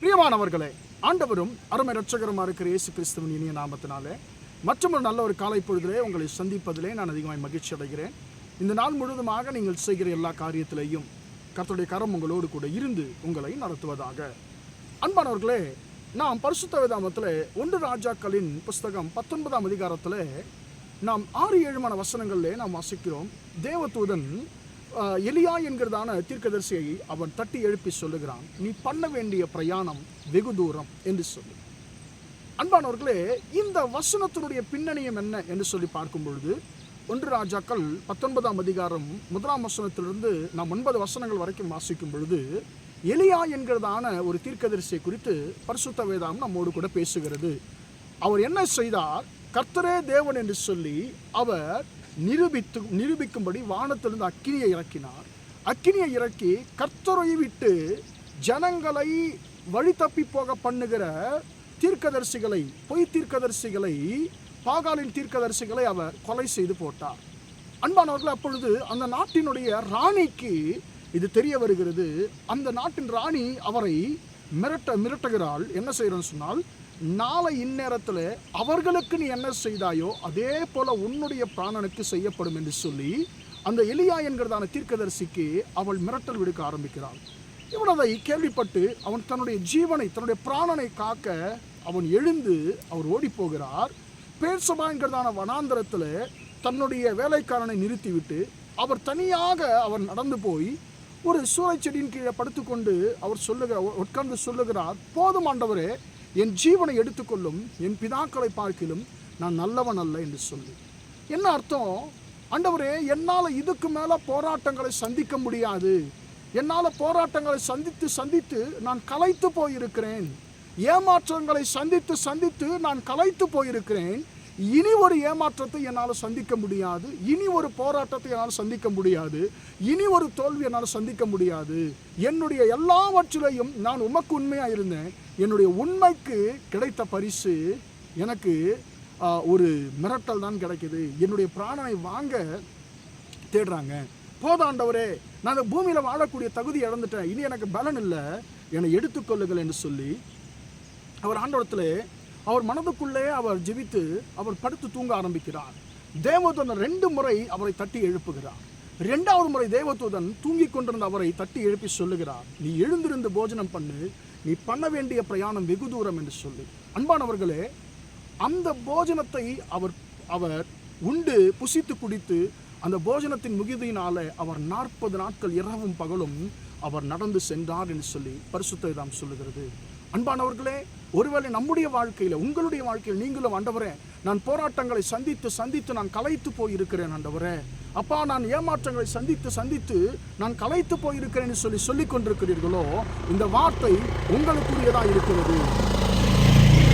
பிரியமானவர்களே ஆண்டவரும் அருமை ரட்சகரமாக இருக்கிற இயேசு கிறிஸ்துவின் இனிய நாமத்தினாலே மற்றும் ஒரு நல்ல ஒரு காலை பொழுதிலே உங்களை சந்திப்பதிலே நான் அதிகமாக மகிழ்ச்சி அடைகிறேன். இந்த நாள் முழுவதுமாக நீங்கள் செய்கிற எல்லா காரியத்திலேயும் கர்த்தருடைய கரம் உங்களோடு கூட இருந்து உங்களை நடத்துவதாக. அன்பானவர்களே நாம் பரிசுத்த விதாமத்தில் ஒன்று ராஜாக்களின் புஸ்தகம் பத்தொன்பதாம் அதிகாரத்தில் நாம் ஆறு ஏழுமான வசனங்களிலே நாம் வாசிக்கிறோம். தேவதூதன் எலியா என்கிறதான தீர்க்கதரிசியை அவன் தட்டி எழுப்பி சொல்லுகிறான் நீ பண்ண வேண்டிய பிரயாணம் வெகு தூரம் என்று சொல்லி. அன்பானவர்களே இந்த வசனத்தினுடைய பின்னணியம் என்ன என்று சொல்லி பார்க்கும் பொழுது ஒன்று ராஜாக்கள் பத்தொன்பதாம் அதிகாரம் முதலாம் வசனத்திலிருந்து நாம் ஒன்பது வசனங்கள் வரைக்கும் வாசிக்கும் பொழுது எலியா என்கிறதான ஒரு தீர்க்கதரிசியை குறித்து பரிசுத்த வேதாம் நம்மோடு கூட பேசுகிறது. அவர் என்ன செய்தார்? கர்த்தரே தேவன் என்று சொல்லி அவர் நிரூபித்து நிரூபிக்கும்படி வானத்திலிருந்து அக்கினியை இறக்கினார். அக்கினியை இறக்கி கர்த்தரை விட்டு ஜனங்களை வழி தப்பி போக பண்ணுகிற தீர்க்கதரிசிகளை பொய் தீர்க்கதரிசிகளை பாகாலின் தீர்க்கதரிசிகளை அவர் கொலை செய்து போட்டார். அன்பானவர்கள் அப்பொழுது அந்த நாட்டினுடைய ராணிக்கு இது தெரிய வருகிறது. அந்த நாட்டின் ராணி அவரை மிரட்ட மிரட்டுகிறாள். என்ன செய்கிறோன்னு சொன்னால் நாளை இந்நேரத்தில் அவர்களுக்கு நீ என்ன செய்தாயோ அதே போல உன்னுடைய பிராணனுக்கு செய்யப்படும் என்று சொல்லி அந்த எலியா என்கிறதான தீர்க்கதரிசிக்கு அவள் மிரட்டல் விடுக்க ஆரம்பிக்கிறாள். இவன் அதை கேள்விப்பட்டு அவன் தன்னுடைய ஜீவனை தன்னுடைய பிராணனை காக்க அவன் எழுந்து அவர் ஓடி போகிறார் பேர்சபாங்கிறதான வனாந்தரத்தில் தன்னுடைய வேலைக்காரனை நிறுத்திவிட்டு அவர் தனியாக அவர் நடந்து போய் ஒரு சூறை செடியின் கீழே படுத்துக்கொண்டு அவர் சொல்லுகிற உட்கார்ந்து சொல்லுகிறார் போதும் ஆண்டவரே என் ஜீவனை எடுத்துக்கொள்ளும் என் பிதாக்களை பார்க்கிலும் நான் நல்லவன் அல்ல என்று சொல்லி. என்ன அர்த்தம்? ஆண்டவரே என்னால் இதுக்கு மேலே போராட்டங்களை சந்திக்க முடியாது. என்னால் போராட்டங்களை சந்தித்து சந்தித்து நான் கலைத்து போயிருக்கிறேன். ஏமாற்றங்களை சந்தித்து சந்தித்து நான் கலைத்து போயிருக்கிறேன். இனி ஒரு ஏமாற்றத்தை என்னால் சந்திக்க முடியாது. இனி ஒரு போராட்டத்தை என்னால் சந்திக்க முடியாது. இனி ஒரு தோல்வி என்னால் சந்திக்க முடியாது. என்னுடைய எல்லாவற்றிலையும் நான் உமக்கு உண்மையாக இருந்தேன். என்னுடைய உண்மைக்கு கிடைத்த பரிசு எனக்கு ஒரு மிரட்டல் தான் கிடைக்குது. என்னுடைய பிராணனை வாங்க தேடுறாங்க. போதாண்டவரே நான் அந்த பூமியில் வாழக்கூடிய தகுதி இழந்துட்டேன். இனி எனக்கு பலன் இல்லை. என்னை எடுத்துக்கொள்ளுங்கள் என்று சொல்லி அவர் ஆண்டவரத்தில் அவர் மனதுக்குள்ளே அவர் ஜெபித்து அவர் படுத்து தூங்க ஆரம்பிக்கிறார். தேவதூதன் ரெண்டு முறை அவரை தட்டி எழுப்புகிறார். ரெண்டாவது முறை தேவதூதன் தூங்கிக் கொண்டிருந்த அவரை தட்டி எழுப்பி சொல்லுகிறார் நீ எழுந்திருந்து போஜனம் பண்ணு நீ பண்ண வேண்டிய பிரயாணம் வெகு தூரம் என்று சொல்லி. அன்பானவர்களே அந்த போஜனத்தை அவர் அவர் உண்டு புசித்து குடித்து அந்த போஜனத்தின் முகிதியினால அவர் நாற்பது நாட்கள் இரவும் பகலும் அவர் நடந்து சென்றார் என்று சொல்லி பரிசுத்த சொல்லுகிறது. அன்பானவர்களே ஒருவேளை நம்முடைய வாழ்க்கையில் உங்களுடைய வாழ்க்கையில் நீங்களும் ஆண்டவரே நான் போராட்டங்களை சந்தித்து சந்தித்து நான் கலைத்து போயிருக்கிறேன் ஆண்டவரே. அப்பா நான் ஏமாற்றங்களை சந்தித்து சந்தித்து நான் கலைத்து போயிருக்கிறேன் சொல்லி சொல்லிக் கொண்டிருக்கிறீர்களோ இந்த வார்த்தை உங்களுக்குரியதாக இருக்கிறது.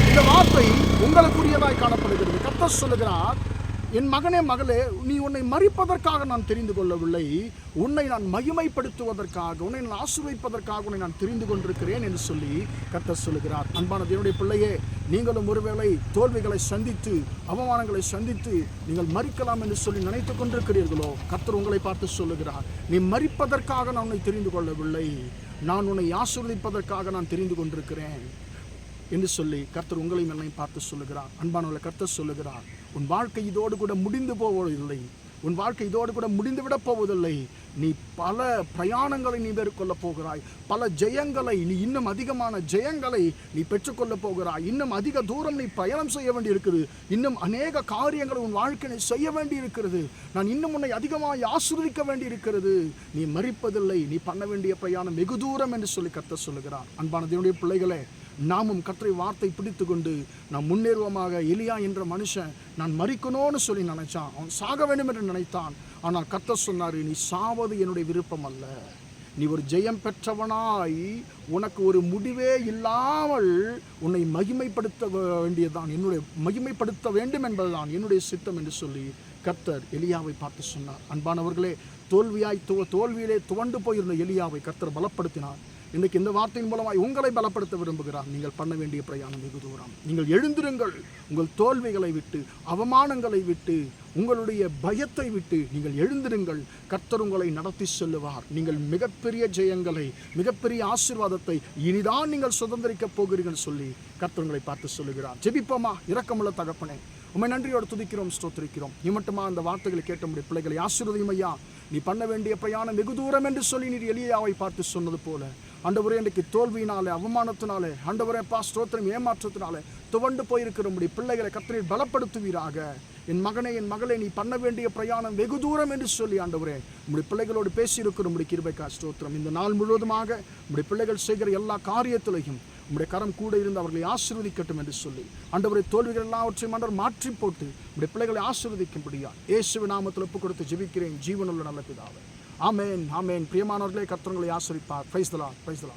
இந்த வார்த்தை உங்களுக்குரியதாய் காணப்படுகிறது. கத்த சொல்லுகிறார் என் மகனே மகளே நீ உன்னை மறிப்பதற்காக நான் தெரிந்து கொள்ளவில்லை. உன்னை நான் மகிமைப்படுத்துவதற்காக உன்னை நான் ஆசிர்வதிப்பதற்காக உன்னை நான் தெரிந்து கொண்டிருக்கிறேன் என்று சொல்லி கர்த்தர் சொல்லுகிறார். அன்பான என்னுடைய பிள்ளையே நீங்களும் ஒருவேளை தோல்விகளை சந்தித்து அவமானங்களை சந்தித்து நீங்கள் மறிக்கலாம் என்று சொல்லி நினைத்துக் கொண்டிருக்கிறீர்களோ கர்த்தர் உங்களை பார்த்து சொல்லுகிறார். நீ மறிப்பதற்காக நான் உன்னை தெரிந்து கொள்ளவில்லை. நான் உன்னை ஆசிர்வதிப்பதற்காக நான் தெரிந்து கொண்டிருக்கிறேன். என்று சொல்லி கர்த்தர் உங்களையும் என்னையும் பார்த்து சொல்லுகிறார். அன்பானவர்களை கர்த்தர் சொல்லுகிறார் உன் வாழ்க்கை இதோடு கூட முடிந்து போவதில்லை. உன் வாழ்க்கை இதோடு கூட முடிந்துவிடப் போவதில்லை. நீ பல பிரயாணங்களை நீ மேற்கொள்ளப் போகிறாய். பல ஜெயங்களை நீ இன்னும் அதிகமான ஜெயங்களை நீ பெற்றுக்கொள்ளப் போகிறாய். இன்னும் அதிக தூரம் நீ பயணம் செய்ய வேண்டி இருக்குது இன்னும் அநேக காரியங்களை உன் வாழ்க்கையை செய்ய வேண்டி இருக்கிறது நான் இன்னும் உன்னை அதிகமாக ஆசிர்வதிக்க வேண்டி இருக்கிறது நீ மறிப்பதில்லை. நீ பண்ண வேண்டிய பிரயாணம் வெகு தூரம் என்று சொல்லி கத்த சொல்லுகிறார். அன்பான தேவனுடைய பிள்ளைகளே நாமும் கற்றை வார்த்தை பிடித்து கொண்டு நாம் முன்னேறுவோமாக. எலியா என்ற மனுஷன் நான் மறிக்கணும்னு சொல்லி நினைச்சான். அவன் சாக வேண்டும் என்று நினைத்தான். ஆனால் கத்த சொன்னார் நீ சாவது என்னுடைய விருப்பம் அல்ல. நீ ஒரு ஜெயம் பெற்றவனாய். உனக்கு ஒரு முடிவே இல்லாமல் உன்னை மகிமைப்படுத்த வேண்டியதுதான். என்னுடைய மகிமைப்படுத்த வேண்டும் என்பதுதான் என்னுடைய சித்தம் என்று சொல்லி கர்த்தர் எலியாவை பார்த்து சொன்னார். அன்பானவர்களே தோல்வியாய் துவ தோல்வியிலே துவண்டு போயிருந்த எலியாவை கர்த்தர் பலப்படுத்தினார். இன்றைக்கு இந்த வார்த்தையின் மூலமாய் உங்களை பலப்படுத்த விரும்புகிறார். நீங்கள் பண்ண வேண்டிய பிரயாணம் வெகு தூரம். நீங்கள் எழுந்திருங்கள். உங்கள் தோல்விகளை விட்டு அவமானங்களை விட்டு உங்களுடைய பயத்தை விட்டு நீங்கள் எழுந்திருங்கள். கர்த்தர் உங்களை நடத்தி செல்லுவார். நீங்கள் மிகப்பெரிய ஜெயங்களை மிகப்பெரிய ஆசீர்வாதத்தை இனிதான் நீங்கள் சுதந்திரிக்கப் போகிறீர்கள் சொல்லி கர்த்தர் உங்களை பார்த்து சொல்லுகிறார். ஜெபிப்போமா? இரக்கமுள்ள தகப்பனே உண்மை நன்றியோடு துதிக்கிறோம் ஸ்தோத்திரிக்கிறோம். இம்மட்டுமா அந்த வார்த்தைகளை கேட்ட முடிய பிள்ளைகளை ஆசீர்வதியும் ஐயா. நீ பண்ண வேண்டிய பிரயாணம் வெகு தூரம் என்று சொல்லி நீர் எளியாவை பார்த்து சொன்னது போல ஆண்டவரே இன்றைக்கு தோல்வியினாலே அவமானத்தினாலே ஆண்டவரே பா ஸ்தோத்திரம் ஏமாற்றத்தினாலே துவண்டு போயிருக்கிற முடிய பிள்ளைகளை கத்தனை பலப்படுத்துவீராக. என் மகனே என் மகளே நீ பண்ண வேண்டிய பிரயாணம் வெகு தூரம் என்று சொல்லி ஆண்டவரே உம்முடைய பிள்ளைகளோடு பேசியிருக்கிற முடி கிருபைக்கா ஸ்தோத்திரம். இந்த நாள் முழுவதுமாக உம்முடைய பிள்ளைகள் செய்கிற எல்லா காரியத்திலையும் உம்முடைய கரம் கூட இருந்து அவர்களை ஆசீர்வதிக்கட்டும் என்று சொல்லி ஆண்டவரை தோல்விகள் எல்லாவற்றையும் ஆண்டவர் மாற்றி போட்டு உம்முடைய பிள்ளைகளை ஆசீர்வதிக்கும்படியா இயேசுவி நாமத்தில் ஒப்பு கொடுத்து ஜெபிக்கிறேன். ஜீவனுள்ள நல்ல பிதாவை. ஆமேன் ஆமேன். பிரியமானவர்களே கர்த்தங்களை ஆசிரிப்பார் பிரைஸ்தலா பிரைஸ்தலா